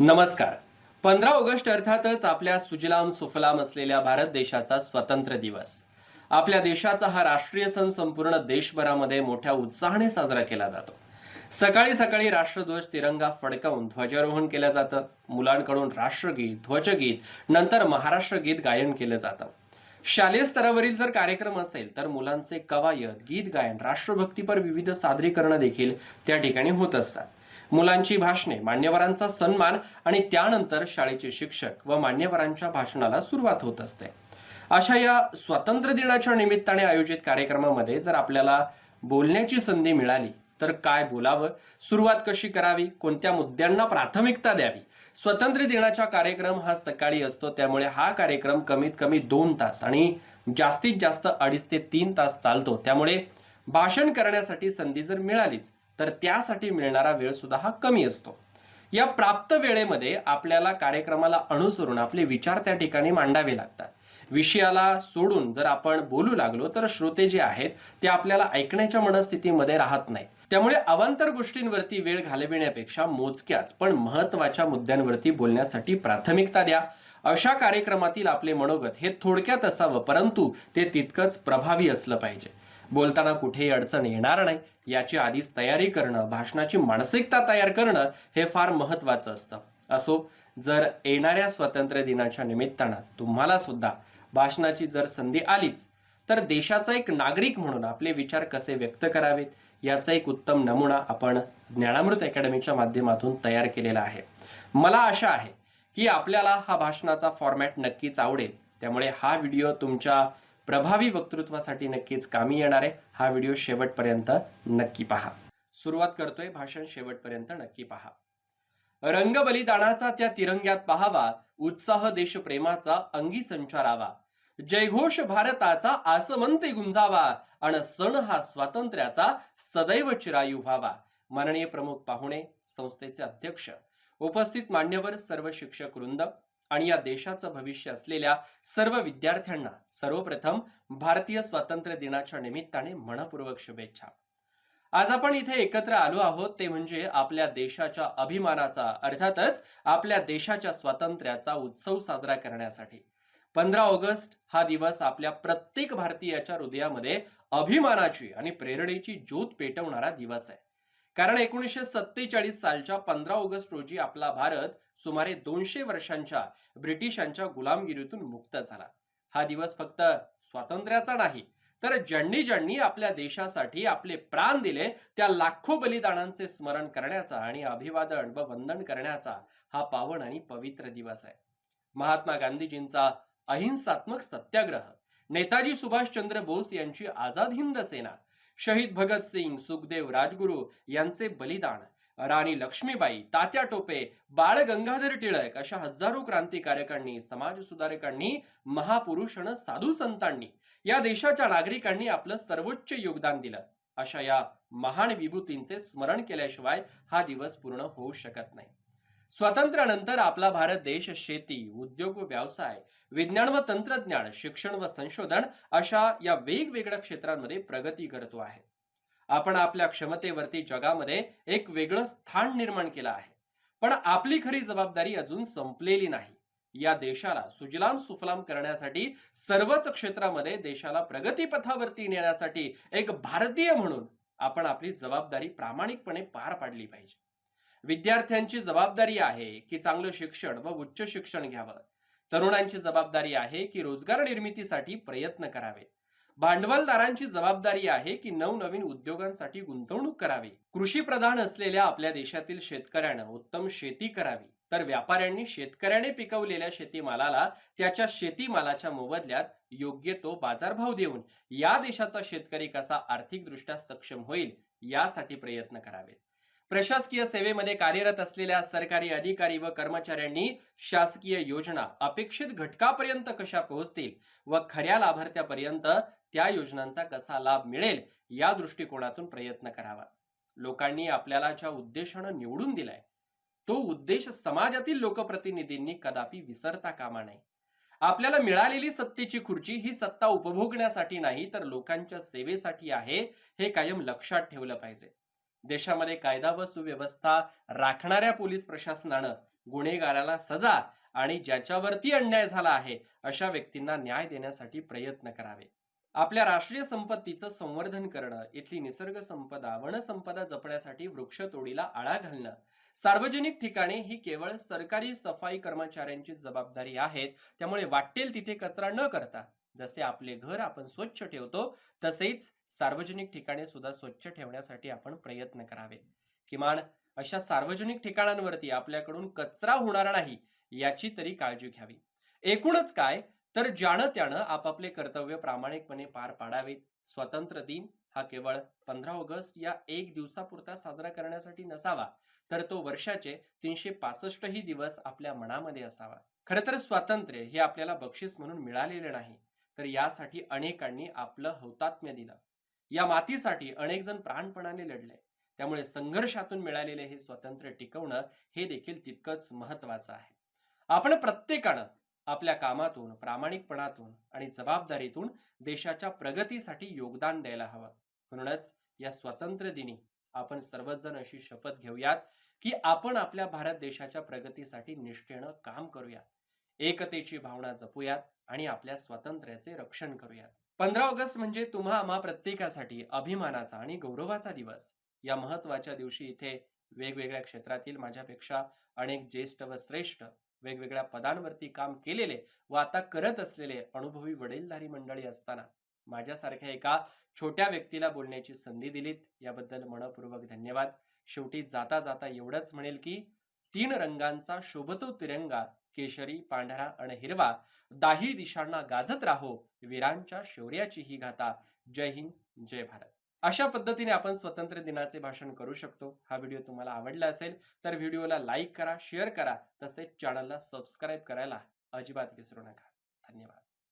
नमस्कार. पंधरा ऑगस्ट अर्थातच आपल्या सुजलाम सुफलाम असलेल्या भारत देशाचा स्वतंत्र दिवस. आपल्या देशाचा हा राष्ट्रीय सण संपूर्ण देशभरामध्ये मोठ्या उत्साहाने साजरा केला जातो. सकाळी सकाळी राष्ट्रध्वज तिरंगा फडकावून ध्वजारोहण केलं जातं. मुलांकडून राष्ट्रगीत ध्वजगीत नंतर महाराष्ट्र गीत गायन केलं जातं. शालेय स्तरावरील जर कार्यक्रम असेल तर मुलांचे कवायत गीत गायन राष्ट्रभक्तीपर विविध सादरीकरणं देखील त्या ठिकाणी होत असतात. मुलांची भाषणे मान्यवरांचा सन्मान आणि त्यानंतर शाळेचे शिक्षक व मान्यवरांच्या भाषणाला सुरुवात होत असते. अशा या स्वातंत्र्य दिनाच्या निमित्ताने आयोजित कार्यक्रमामध्ये जर आपल्याला बोलण्याची संधी मिळाली तर काय बोलावं सुरुवात कशी करावी कोणत्या मुद्द्यांना प्राथमिकता द्यावी स्वातंत्र्य दिनाचा कार्यक्रम हा सकाळी असतो त्यामुळे हा कार्यक्रम कमीत कमी दोन तास आणि जास्तीत जास्त अडीच ते तीन तास चालतो. त्यामुळे भाषण करण्यासाठी संधी जर मिळालीच तर त्यासाठी मिळणारा वेळ सुद्धा हा कमी असतो. या प्राप्त वेळेमध्ये आपल्याला कार्यक्रमाला अनुसरून आपले विचार त्या ठिकाणी मांडावे लागतात. विषयाला सोडून जर आपण बोलू लागलो तर श्रोते जे आहेत ते आपल्याला ऐकण्याच्या मनस्थितीमध्ये राहत नाही त्यामुळे अवांतर गोष्टींवरती वेळ घालविण्यापेक्षा मोजक्याच पण महत्त्वाच्या मुद्द्यांवरती बोलण्यासाठी प्राथमिकता द्या. अशा कार्यक्रमातील आपले मनोगत हे थोडक्यात असावं परंतु ते तितकंच प्रभावी असलं पाहिजे. बोलताना कुठेही अडचण येणार नाही. याची आधीच तयारी करणं भाषणाची मानसिकता तयार करणं हे फार महत्वाचं असतं. असो जर येणाऱ्या स्वातंत्र्य दिनाच्या निमित्तानं तुम्हाला सुद्धा भाषणाची जर संधी आलीच तर देशाचा एक नागरिक म्हणून आपले विचार कसे व्यक्त करावेत याचा एक उत्तम नमुना आपण ज्ञानामृत अकॅडमीच्या माध्यमातून तयार केलेला आहे. मला आशा आहे की आपल्याला हा भाषणाचा फॉर्मॅट नक्कीच आवडेल. त्यामुळे हा व्हिडिओ तुमच्या प्रभावी वक्तृत्वासाठी नक्कीच कामी येणार आहे. हा व्हिडिओ शेवटपर्यंत नक्की पहा. सुरुवात करतोय भाषण शेवटपर्यंत नक्की पहा. रंग बलिदानाचा त्या तिरंग्यात पहावा उत्साह देशप्रेमाचा अंगी संचारावा. जयघोष भारताचा आसमंते गुंजावा आणि सण हा स्वातंत्र्याचा सदैव चिरायू व्हावा. माननीय प्रमुख पाहुणे संस्थेचे अध्यक्ष. उपस्थित मान्यवर सर्व शिक्षक वृंद आणि या देशाचं भविष्य असलेल्या सर्व विद्यार्थ्यांना सर्वप्रथम भारतीय स्वातंत्र्य दिनाच्या निमित्ताने मनपूर्वक शुभेच्छा. आज आपण इथे एकत्र आलो आहोत ते म्हणजे आपल्या देशाच्या अभिमानाचा अर्थातच आपल्या देशाच्या स्वातंत्र्याचा उत्सव साजरा करण्यासाठी. पंधरा ऑगस्ट हा दिवस आपल्या प्रत्येक भारतीयाच्या हृदयामध्ये अभिमानाची आणि प्रेरणेची ज्योत पेटवणारा दिवस आहे. कारण एकोणीसशे सत्तेचाळीस सालच्या पंधरा ऑगस्ट रोजी आपला भारत सुमारे दोनशे वर्षांच्या ब्रिटिशांच्या गुलामगिरीतून मुक्त झाला. हा दिवस फक्त स्वातंत्र्याचा नाही तर ज्यांनी ज्यांनी आपल्या देशासाठी आपले प्राण दिले त्या लाखो बलिदानांचे स्मरण करण्याचा आणि अभिवादन व वंदन करण्याचा हा पावन आणि पवित्र दिवस आहे. महात्मा गांधीजींचा अहिंसात्मक सत्याग्रह नेताजी सुभाषचंद्र बोस यांची आझाद हिंद सेना शहीद भगतसिंग सुखदेव राजगुरू यांचे बलिदान. राणी लक्ष्मीबाई तात्या टोपे बाळ गंगाधर टिळक अशा हजारो क्रांतिकारकांनी समाज सुधारकांनी महापुरुष आणि साधू संतांनी या देशाच्या नागरिकांनी आपलं सर्वोच्च योगदान दिलं. अशा या महान विभूतींचे स्मरण केल्याशिवाय हा दिवस पूर्ण होऊ शकत नाही. स्वातंत्र्यानंतर आपला भारत देश शेती उद्योग व व्यवसाय विज्ञान व तंत्रज्ञान शिक्षण व संशोधन अशा या वेगवेगळ्या क्षेत्रांमध्ये प्रगती करतो आहे. आपण आपल्या क्षमतेवरती जगामध्ये एक वेगळं स्थान निर्माण केलं आहे. पण आपली खरी जबाबदारी अजून संपलेली नाही. या देशाला सुजलाम सुफलाम करण्यासाठी सर्वच क्षेत्रामध्ये देशाला प्रगतीपथावरती नेण्यासाठी एक भारतीय म्हणून आपण आपली जबाबदारी प्रामाणिकपणे पार पाडली पाहिजे. विद्यार्थ्यांची जबाबदारी आहे की चांगलं शिक्षण व उच्च शिक्षण घ्यावं. तरुणांची जबाबदारी आहे की रोजगार निर्मितीसाठी प्रयत्न करावे. भांडवलदारांची जबाबदारी आहे की नवनवीन उद्योगांसाठी गुंतवणूक करावी. कृषी प्रधान असलेल्या आपल्या देशातील शेतकऱ्यानं उत्तम शेती करावी. तर व्यापाऱ्यांनी शेतकऱ्याने पिकवलेल्या शेतीमालाला त्याच्या शेतीमालाच्या मोबदल्यात योग्य तो बाजारभाव देऊन या देशाचा शेतकरी कसा आर्थिकदृष्ट्या सक्षम होईल यासाठी प्रयत्न करावेत. प्रशासकीय सेवेमध्ये कार्यरत असलेल्या सरकारी अधिकारी व कर्मचाऱ्यांनी शासकीय योजना अपेक्षित घटकापर्यंत कशा पोहोचतील व खऱ्या लाभार्थ्यापर्यंत त्या योजनांचा कसा लाभ मिळेल या दृष्टिकोनातून प्रयत्न करावा. लोकांनी आपल्याला ज्या उद्देशानं निवडून दिलाय तो उद्देश समाजातील लोकप्रतिनिधींनी कदापि विसरता कामा नये. आपल्याला मिळालेली सत्तेची खुर्ची ही सत्ता उपभोगण्यासाठी नाही तर लोकांच्या सेवेसाठी आहे हे कायम लक्षात ठेवलं पाहिजे. देशामध्ये कायदा व सुव्यवस्था राखणाऱ्या पोलीस प्रशासनानं गुन्हेगाराला सजा आणि ज्याच्यावरती अन्याय झाला आहे अशा व्यक्तींना न्याय देण्यासाठी प्रयत्न करावे. आपल्या राष्ट्रीय संपत्तीचं संवर्धन करणं इथली निसर्ग संपदा वनसंपदा जपण्यासाठी वृक्षतोडीला आळा घालणं सार्वजनिक ठिकाणी ही केवळ सरकारी सफाई कर्मचाऱ्यांची जबाबदारी आहे त्यामुळे वाटेल तिथे कचरा न करता जसे आपले घर आपण स्वच्छ ठेवतो तसेच सार्वजनिक ठिकाणे सुद्धा स्वच्छ ठेवण्यासाठी आपण प्रयत्न करावे. किमान अशा सार्वजनिक ठिकाणांवरती आपल्याकडून कचरा होणार नाही याची तरी काळजी घ्यावी. एकूणच काय तर ज्यानं त्यानं आपापले कर्तव्य प्रामाणिकपणे पार पाडावेत स्वातंत्र्य दिन हा केवळ पंधरा ऑगस्ट या एक दिवसापुरता साजरा करण्यासाठी नसावा तर तो वर्षाचे तीनशे पासष्टही दिवस आपल्या मनामध्ये असावा. खरं तर स्वातंत्र्य हे आपल्याला बक्षीस म्हणून मिळालेले नाही. तर यासाठी अनेकांनी आपलं हौतात्म्य दिलं. या मातीसाठी अनेक जण प्राणपणाने लढले. त्यामुळे संघर्षातून मिळालेले हे स्वातंत्र्य टिकवणं हे देखील तितकंच महत्वाचं आहे. आपण प्रत्येकानं आपल्या कामातून प्रामाणिकपणातून आणि जबाबदारीतून देशाच्या प्रगतीसाठी योगदान द्यायला हवं. म्हणूनच या स्वातंत्र्य दिनी आपण सर्वजण अशी शपथ घेऊयात की आपण आपल्या भारत देशाच्या प्रगतीसाठी निष्ठेनं काम करूयात. एकतेची भावना जपूयात आणि आपल्या स्वातंत्र्याचे रक्षण करूयात. पंधरा ऑगस्ट म्हणजे तुम्हा आम्हा प्रत्येकासाठी अभिमानाचा आणि गौरवाचा दिवस. या महत्त्वाच्या दिवशी इथे वेगवेगळ्या क्षेत्रातील माझ्यापेक्षा अनेक ज्येष्ठ व श्रेष्ठ वेगवेगळ्या पदांवरती काम केलेले व आता करत असलेले अनुभवी वडीलधारी मंडळी असताना माझ्यासारख्या एका छोट्या व्यक्तीला बोलण्याची संधी दिलीत. याबद्दल मनपूर्वक धन्यवाद. शेवटी जाता जाता एवढंच म्हणेल की तीन रंगांचा शोभतो तिरंगा केशरी पांढरा आणि हिरवा दाही दिशांना गाजत राहो वीरांच्या शौर्याची ही गाथा जय हिंद जय भारत. अशा पद्धतीने आपण स्वतंत्र दिनाचे भाषण करू शकतो. हा व्हिडिओ तुम्हाला आवडला असेल तर व्हिडिओला लाईक करा शेअर करा तसेच चॅनलला सबस्क्राईब करायला अजिबात विसरू नका. धन्यवाद.